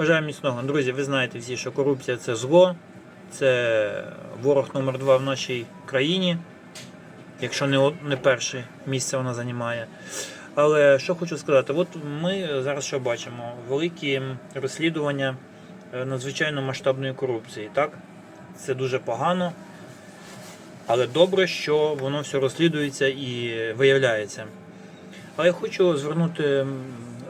Бажаю міцного. Друзі, ви знаєте всі, що корупція це зло, це ворог номер два в нашій країні, якщо не, не перше місце вона займає. Але що хочу сказати, от ми зараз що бачимо? Великі розслідування е, надзвичайно масштабної корупції. Так? Це дуже погано. Але добре, що воно все розслідується і виявляється. Але я хочу звернути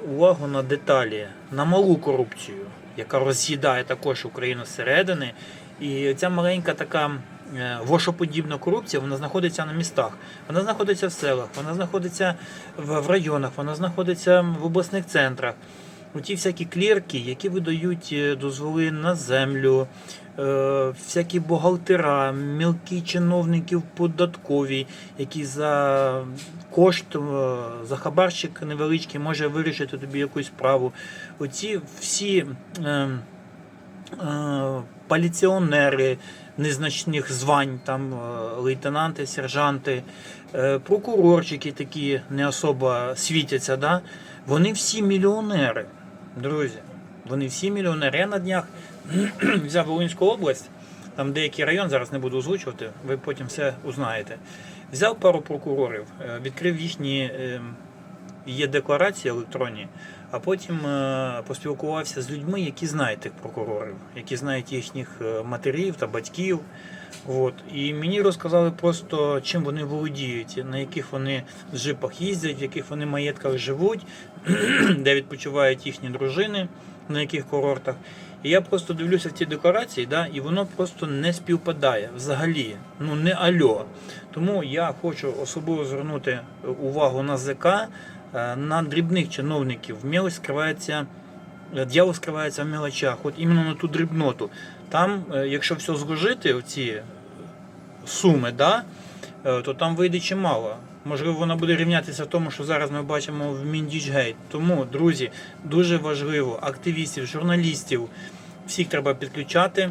увагу на деталі, на малу корупцію, яка роз'їдає також Україну зсередини. І ця маленька така е, вошоподібна корупція, вона знаходиться на містах, вона знаходиться в селах, вона знаходиться в, в районах, вона знаходиться в обласних центрах. У ті всякі клірки, які видають е, дозволи на землю, е, всякі бухгалтера, мілкі чиновники в податковій, які за кошт, е, за хабарщик невеличкий може вирішити тобі якусь справу. Оці всі е, е, поліціонери незначних звань, там е, лейтенанти, сержанти, е, прокурорчики такі не особо світяться, да? вони всі мільйонери, друзі. Вони всі мільйонери. На днях взяв Волинську область, там деякий район, зараз не буду озвучувати, ви потім все узнаєте. Взяв пару прокурорів, е, відкрив їхні е, є декларації електронні, а потім е, поспілкувався з людьми, які знають тих прокурорів, які знають їхніх е, матерів та батьків. От. І мені розказали просто, чим вони володіють, на яких вони в джипах їздять, в яких вони маєтках живуть, де відпочивають їхні дружини, на яких курортах. І я просто дивлюся в ці декларації, да, і воно просто не співпадає взагалі. Ну не альо. Тому я хочу особливо звернути увагу на ЗК, е, на дрібних чиновників. Мілость скривається, е, дьявол скривається в мелочах, от іменно на ту дрібноту. Там, якщо все зложити, ці суми, да, е, то там вийде чимало. Можливо, вона буде рівнятися в тому, що зараз ми бачимо в Міндічгейт. Тому, друзі, дуже важливо активістів, журналістів, всіх треба підключати,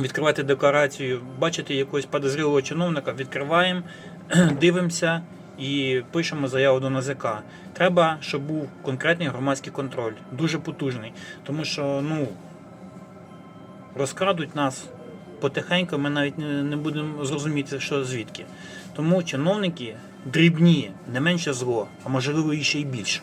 відкривати декларацію, бачити якогось подозрілого чиновника, відкриваємо, дивимося і пишемо заяву до НАЗК. Треба, щоб був конкретний громадський контроль, дуже потужний. Тому що, ну, розкрадуть нас потихеньку, ми навіть не, будемо зрозуміти, що звідки. Тому чиновники дрібні, не менше зло, а можливо і ще й більше.